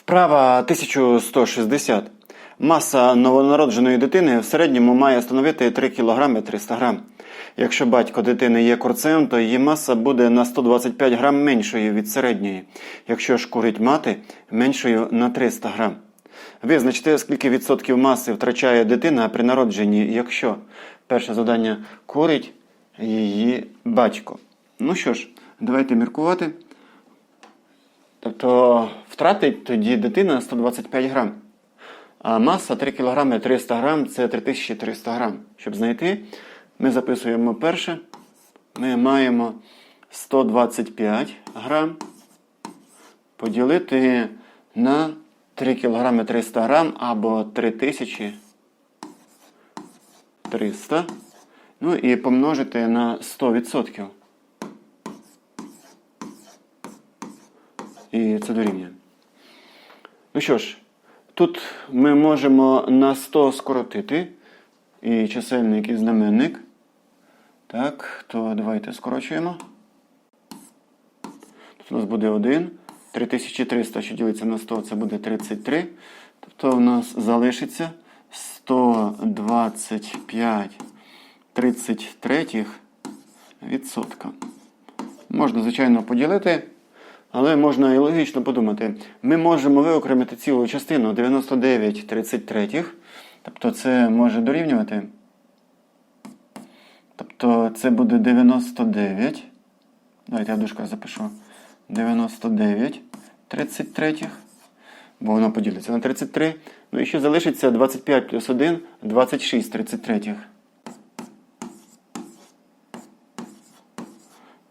Вправа 1160. Маса новонародженої дитини в середньому має становити 3 кг 300 г. Якщо батько дитини є курцем, то її маса буде на 125 г меншою від середньої. Якщо ж курить мати, меншою на 300 г. Визначте, скільки відсотків маси втрачає дитина при народженні, якщо перше завдання курить її батько. Ну що ж, давайте міркувати. Тобто втратить тоді дитина 125 грам. А маса 3 кг 300 грам це 3300 грам. Щоб знайти, ми записуємо перше. Ми маємо 125 грам поділити на 3 кг 300 грам або 3300. Ну і помножити на 100%. І це дорівнює. Ну що ж, тут ми можемо на 100 скоротити і чисельник, і знаменник. Так, то давайте скорочуємо. Тут у нас буде 1. 3300, що ділиться на 100, це буде 33. Тобто у нас залишиться 125 33 відсотка. Можна, звичайно, поділити. Але можна і логічно подумати. Ми можемо виокремити цілу частину 99 33. Тобто це може дорівнювати. Тобто це буде 99. Давайте я в запишу. 99 33. Бо воно поділиться на 33. Ну і ще залишиться 25 плюс 1, 26 33.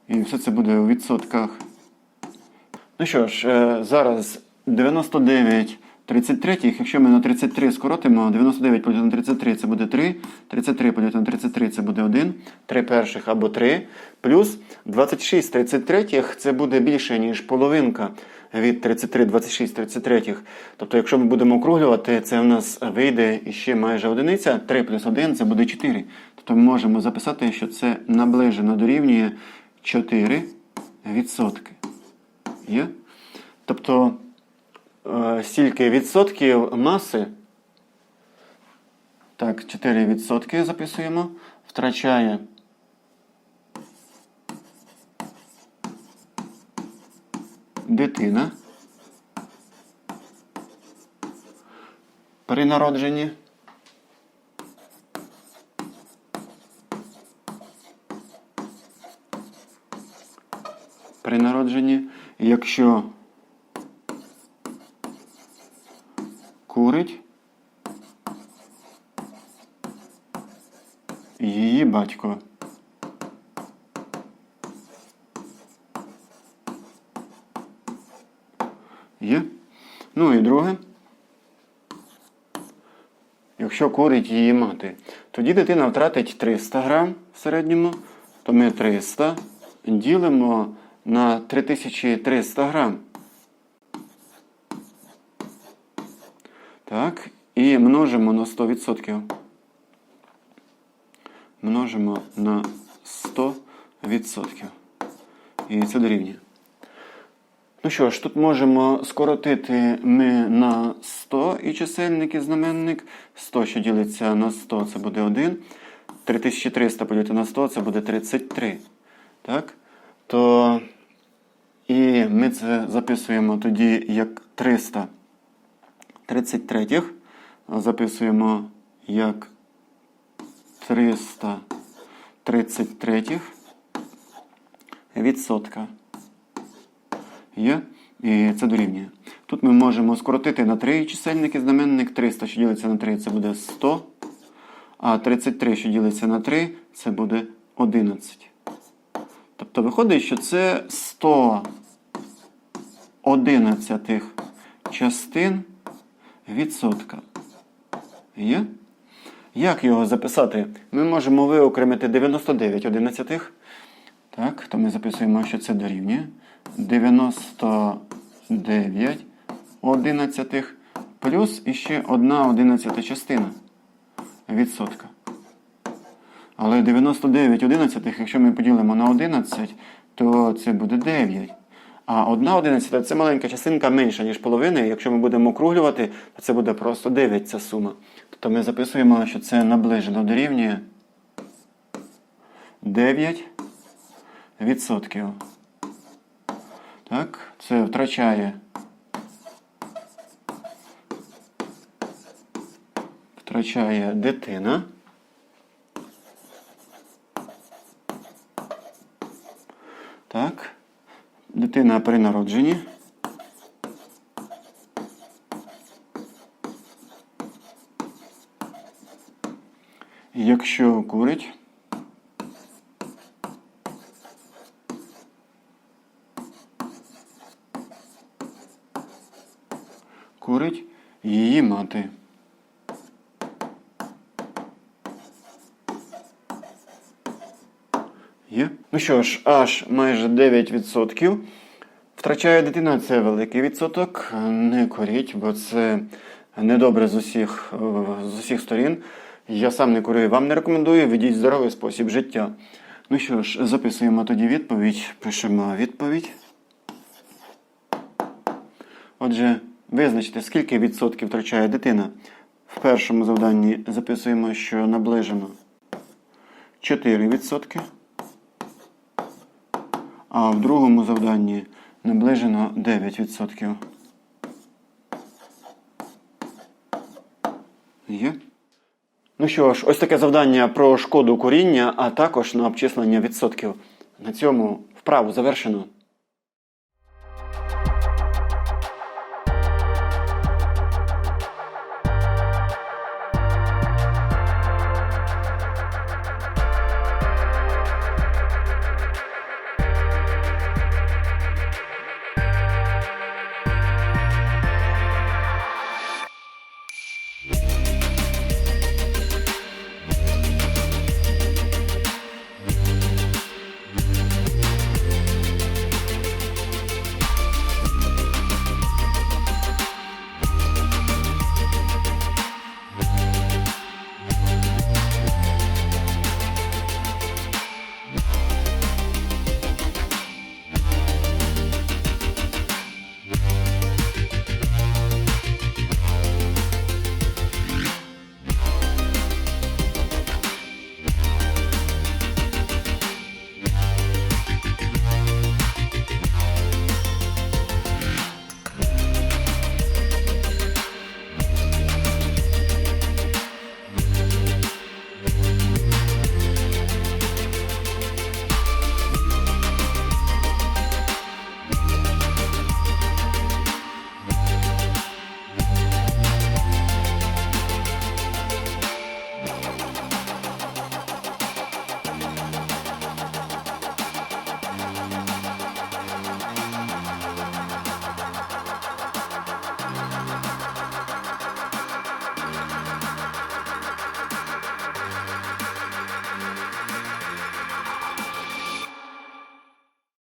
І все це буде у відсотках. Ну що ж, е, зараз 99 33, якщо ми на 33 скоротимо, 99 поділити на 33 це буде 3, 33 поділити на 33 це буде 1, 3 перших або 3, плюс 26 33 це буде більше, ніж половинка від 33, 26 33. Тобто, якщо ми будемо округлювати, це в нас вийде іще майже одиниця, 3 плюс 1 це буде 4. Тобто ми можемо записати, що це наближено дорівнює 4 відсотки. Є? Тобто е, стільки відсотків маси, так, 4 відсотки записуємо, втрачає дитина при народженні. При народженні, якщо курить її батько. Є? Ну і друге. Якщо курить її мати, тоді дитина втратить 300 грам в середньому, то ми 300 ділимо на 3300 грам. Так, і множимо на 100%. Множимо на 100%. І це дорівнює. Ну що ж, тут можемо скоротити ми на 100 і чисельник і знаменник. 100, що ділиться на 100, це буде 1. 3300 поділити на 100, це буде 33. Так? То і ми це записуємо тоді як 300 33 записуємо як 333 відсотка. Є? І це дорівнює. Тут ми можемо скоротити на 3 чисельники знаменник 300, що ділиться на 3, це буде 100. А 33, що ділиться на 3, це буде 11. Тобто виходить, що це 100 одинадцятих частин відсотка. Є? Як його записати? Ми можемо виокремити 99 одинадцятих. Так, то ми записуємо, що це дорівнює. 99 одинадцятих плюс іще одна одинадцята частина відсотка. Але 99 одинадцятих, якщо ми поділимо на 11, то це буде 9. А 1 одинадцята це маленька частинка менша, ніж половина. Якщо ми будемо округлювати, то це буде просто 9 ця сума. Тобто ми записуємо, що це наближено дорівнює 9 відсотків. Так, це втрачає. Втрачає дитина. Так. Дитина при народженні. Якщо курить. Курить її мати. Є. Ну що ж, аж майже 9%. Втрачає дитина це великий відсоток. Не коріть, бо це недобре з усіх, з усіх сторін. Я сам не курю, вам не рекомендую, ведіть здоровий спосіб життя. Ну що ж, записуємо тоді відповідь. Пишемо відповідь. Отже, визначте, скільки відсотків втрачає дитина. В першому завданні записуємо, що наближено 4 відсотки. А в другому завданні наближено 9%. Є? Ну що ж, ось таке завдання про шкоду коріння, а також на обчислення відсотків. На цьому вправу завершено.